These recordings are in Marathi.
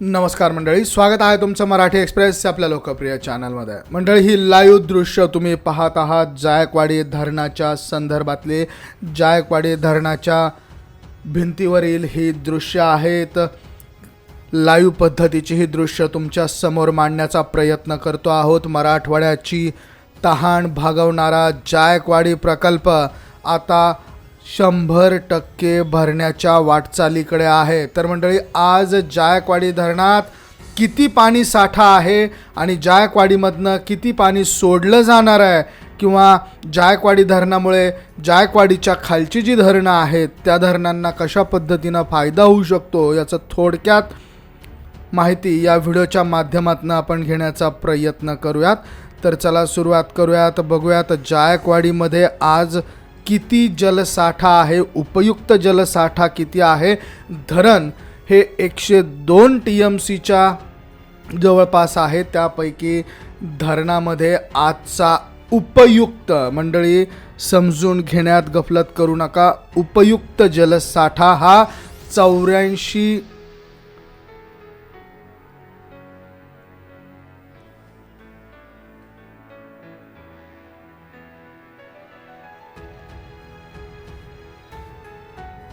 नमस्कार मंडळी स्वागत आहे तुमचं मराठी एक्सप्रेस आपल्या लोकप्रिय चॅनलमध्ये. मंडळी ही लाईव्ह दृश्य तुम्ही पाहत आहात जायकवाडी धरणाच्या संदर्भातले. जायकवाडी धरणाच्या भिंतीवरील ही दृश्य आहेत. लाईव्ह पद्धतीची ही दृश्य तुमच्यासमोर मांडण्याचा प्रयत्न करतो आहोत. मराठवाड्याची तहान भागवणारा जायकवाडी प्रकल्प. आता शंभर टक्के भरण्याच्या वाटचालीकडे आहे. तर मंडळी आज जायकवाडी धरणात किती पाणी साठा आहे आणि जायकवाडीमधनं किती पाणी सोडलं जाणार आहे? किंवा जायकवाडी धरणामुळे जायकवाडीच्या खालची जी धरणं आहेत त्या धरणांना कशा पद्धतीनं फायदा होऊ शकतो याचं थोडक्यात माहिती या व्हिडिओच्या माध्यमातून आपण घेण्याचा प्रयत्न करूयात. तर चला सुरुवात करूयात बघूयात जायकवाडीमध्ये आज किती जलसाठा आहे उपयुक्त जलसाठा किती आहे? धरण हे एकशे दोन टी एम सीच्या जवळपास आहे. त्यापैकी धरणामध्ये आजचा उपयुक्त मंडळी समजून घेण्यात गफलत करू नका. उपयुक्त जलसाठा हा चौऱ्याऐंशी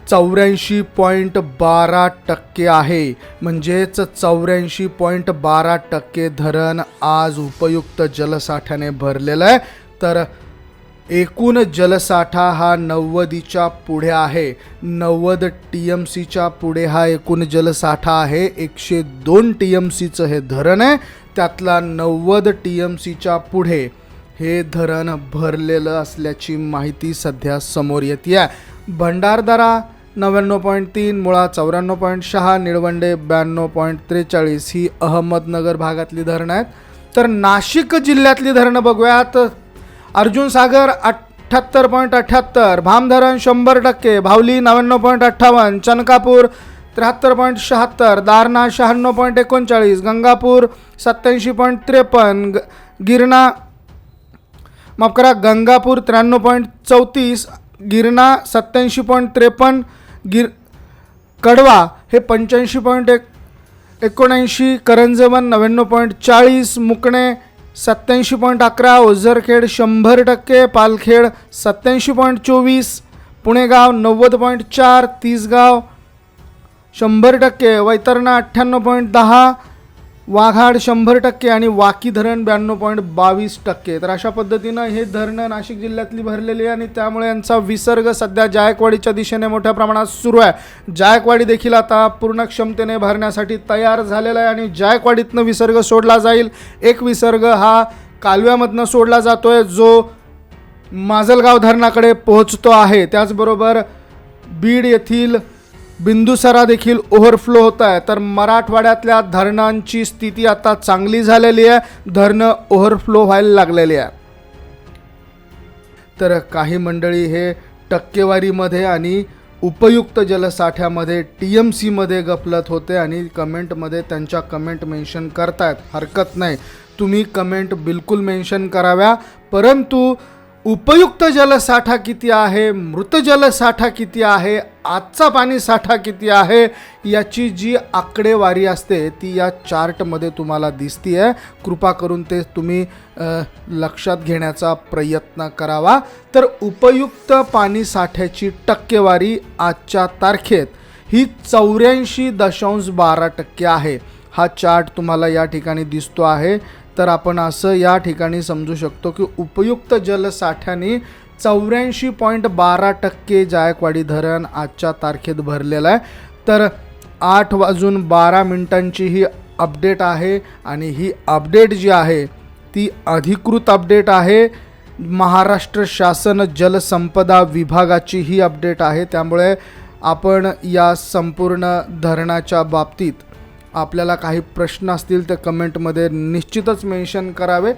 चौऱ्याऐंशी पॉईंट बारा टक्के आहे. म्हणजेच चौऱ्याऐंशी पॉईंट बारा टक्के धरण आज उपयुक्त जलसाठ्याने भरलेलं आहे. तर एकूण जलसाठा हा नव्वदीच्या पुढे आहे. नव्वद टी एम सीच्या पुढे हा एकूण जलसाठा आहे. एकशे दोन टी एम सीचं हे धरण आहे. त्यातला नव्वद टी एम सीच्या पुढे हे धरण भरलेलं असल्याची माहिती सध्या समोर येते आहे भंडारदरा नव्याण्णव पॉईंट तीन मुळा चौऱ्याण्णव पॉईंट सहा निळवंडे ब्याण्णव पॉईंट त्रेचाळीस ही अहमदनगर भागातली धरणं आहेत. तर नाशिक जिल्ह्यातली धरणं बघूयात. अर्जुन सागर अठ्ठ्याहत्तर पॉईंट अठ्ठ्याहत्तर भामधरण शंभर टक्के भावली नव्याण्णव पॉईंट अठ्ठावन्न चनकापूर त्र्याहत्तर पॉईंट शहात्तर दारणा शहाण्णव पॉईंट एकोणचाळीस गंगापूर सत्याऐंशी पॉईंट त्रेपन्न ग- गिरणा माफ करा गंगापूर त्र्याण्णव पॉईंट चौतीस गिरणा सत्याऐंशी पॉईंट त्रेपन्न गिर कडवा हे पंच्याऐंशी पॉईंट एक एकोणऐंशी करंजवन नव्याण्णव पॉईंट चाळीस मुकणे सत्याऐंशी पॉईंट अकरा ओझरखेड शंभर टक्के पालखेड सत्याऐंशी पॉईंट चोवीस पुणेगाव नव्वद पॉईंट चार तीसगाव शंभर टक्के वैतरणा अठ्ठ्याण्णव पॉईंट दहा वाघाड शंभर टक्के आणि वाकी धरण ब्याण्णव पॉईंट बावीस टक्के. तर अशा पद्धतीनं हे धरणं नाशिक जिल्ह्यातली भरलेली आहे आणि त्यामुळे यांचा विसर्ग सध्या जायकवाडीच्या दिशेने मोठ्या प्रमाणात सुरू आहे. जायकवाडी देखील आता पूर्ण क्षमतेने भरण्यासाठी तयार झालेला आहे आणि जायकवाडीतनं विसर्ग सोडला जाईल. एक विसर्ग हा कालव्यामधनं सोडला जातो आहे जो माजलगाव धरणाकडे पोहोचतो आहे. त्याचबरोबर बीड येथील बिंदुसरा देखील ओव्हरफ्लो होत आहे. तर मराठवाड्यातल्या धरणांची स्थिती आता चांगली झालेली आहे. धरणं ओव्हरफ्लो व्हायला लागलेली आहे. तर काही मंडळी हे टक्केवारीमध्ये आणि उपयुक्त जलसाठ्यामध्ये टी एम सीमध्ये गफलत होते आणि कमेंटमध्ये त्यांच्या कमेंट मेन्शन करतायत. हरकत नाही. तुम्ही कमेंट बिलकुल मेन्शन कराव्या. परंतु उपयुक्त जलसाठा किती आहे? मृत जलसाठा किती आहे? आजचा पाणी साठा किती आहे? याची जी आकडेवारी असते ती या चार्टमध्ये तुम्हाला दिसती आहे कृपा करून ते तुम्ही लक्षात घेण्याचा प्रयत्न करावा. तर उपयुक्त पाणी साठ्याची टक्केवारी आजच्या तारखेत ही चौऱ्याऐंशी दशांश बारा टक्के आहे. हा चार्ट तुम्हाला या ठिकाणी दिसतो आहे. तर आपण असं या ठिकाणी समजू शकतो की उपयुक्त जलसाठ्याने चौऱ्याऐंशी पॉईंट बारा टक्के जायकवाडी धरण आजच्या तारखेत भरलेलं आहे. तर आठ वाजून बारा मिनिटांची ही अपडेट आहे आणि ही अपडेट जी आहे ती अधिकृत अपडेट आहे. महाराष्ट्र शासन जलसंपदा विभागाची ही अपडेट आहे. त्यामुळे आपण या संपूर्ण धरणाच्या बाबतीत आपल्याला काही प्रश्न असतील तर कमेंटमध्ये निश्चितच मेन्शन करावे.